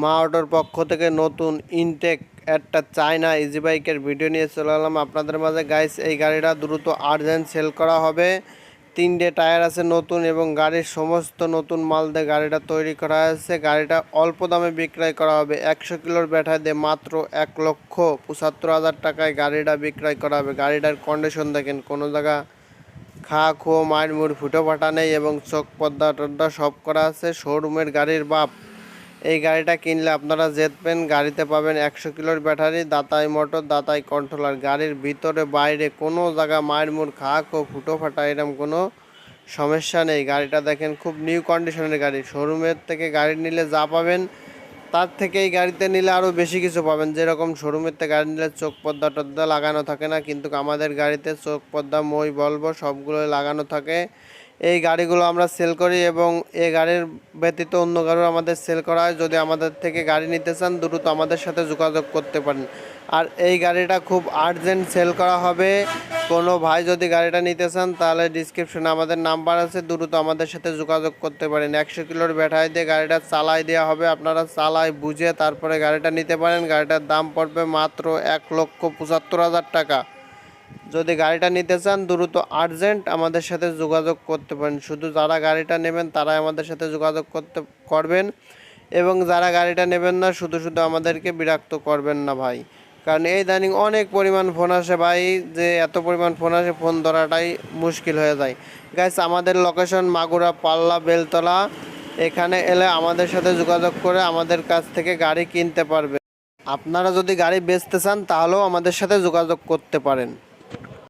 মা পক্ষ থেকে নতুন ইনটেক একটা চায়না ইজি বাইকের ভিডিও নিয়ে চলে এলাম আপনাদের মাঝে। গাইস এই গাড়িটা দ্রুত আর্জেন্ট সেল করা হবে। তিনটে টায়ার আছে নতুন এবং গাড়ির সমস্ত নতুন মাল দিয়ে গাড়িটা তৈরি করা হয়েছে। গাড়িটা অল্প দামে বিক্রয় করা হবে। একশো কিলোর ব্যাটারি দিয়ে মাত্র এক লক্ষ পঁচাত্তর হাজার টাকায় গাড়িটা বিক্রয় করা হবে। গাড়িটার কন্ডিশন দেখেন, কোনো জায়গা খা খো, মায়ের মুড়, ফুটো ফাটা নেই এবং চোখ পর্দা টর্দা সব করা আছে। শোরুমের গাড়ির বাপ। এই গাড়িটা কিনলে আপনারা জেতবেন গাড়িতে পাবেন একশো কিলোর ব্যাটারি দাতাই মোটর দাতাই কন্ট্রোলার গাড়ির ভিতরে, বাইরে কোনো জায়গা মায়ের মুড় খা খো ফুটো ফাটা এরকম কোনো সমস্যা নেই। গাড়িটা দেখেন খুব নিউ কন্ডিশনের গাড়ি। শোরুমের থেকে গাড়ি নিলে যা পাবেন, তার থেকে এই গাড়িতে নিলে আরও বেশি কিছু পাবেন। যেরকম শোরুমের থেকে গাড়ি নিলে চোখ পর্দা টর্দা লাগানো থাকে না, কিন্তু আমাদের গাড়িতে চোখ পর্দা, মই, বলব সবগুলোই লাগানো থাকে। এই গাড়িগুলো আমরা সেল করি এবং এই গাড়ির ব্যতীত অন্য গাড়িও আমাদের সেল করা হয়। যদি আমাদের থেকে গাড়ি নিতে চান, দ্রুত আমাদের সাথে যোগাযোগ করতে পারেন। আর এই গাড়িটা খুব আর্জেন্ট সেল করা হবে। কোনো ভাই যদি গাড়িটা নিতে চান, তাহলে ডিসক্রিপশনে আমাদের নাম্বার আছে। দ্রুত আমাদের সাথে যোগাযোগ করতে পারেন। একশো কিলোর ব্যাটারি দিয়ে গাড়িটা চালাই দেওয়া হবে। আপনারা চালাই বুঝে তারপরে গাড়িটা নিতে পারেন। গাড়িটার দাম পড়বে মাত্র এক লক্ষ পঁচাত্তর হাজার টাকা। যদি গাড়িটা নিতে চান, দ্রুত আর্জেন্ট আমাদের সাথে যোগাযোগ করতে পারেন। শুধু যারা গাড়িটা নেবেন, তারাই আমাদের সাথে যোগাযোগ করতে, করবেন। এবং যারা গাড়িটা নেবেন না, শুধু শুধু আমাদেরকে বিরক্ত করবেন না ভাই। কারণ এই দানিং অনেক পরিমাণ ফোন আসে ভাই, যে এত পরিমাণ ফোন আসে, ফোন ধরাটাই মুশকিল হয়ে যায়। গাইস আমাদের লোকেশন মাগুরা, পাল্লা, বেলতলা। এখানে এলে আমাদের সাথে যোগাযোগ করে আমাদের কাছ থেকে গাড়ি কিনতে পারবে। আপনারা যদি গাড়ি বেচতে চান, তাহলেও আমাদের সাথে যোগাযোগ করতে পারেন।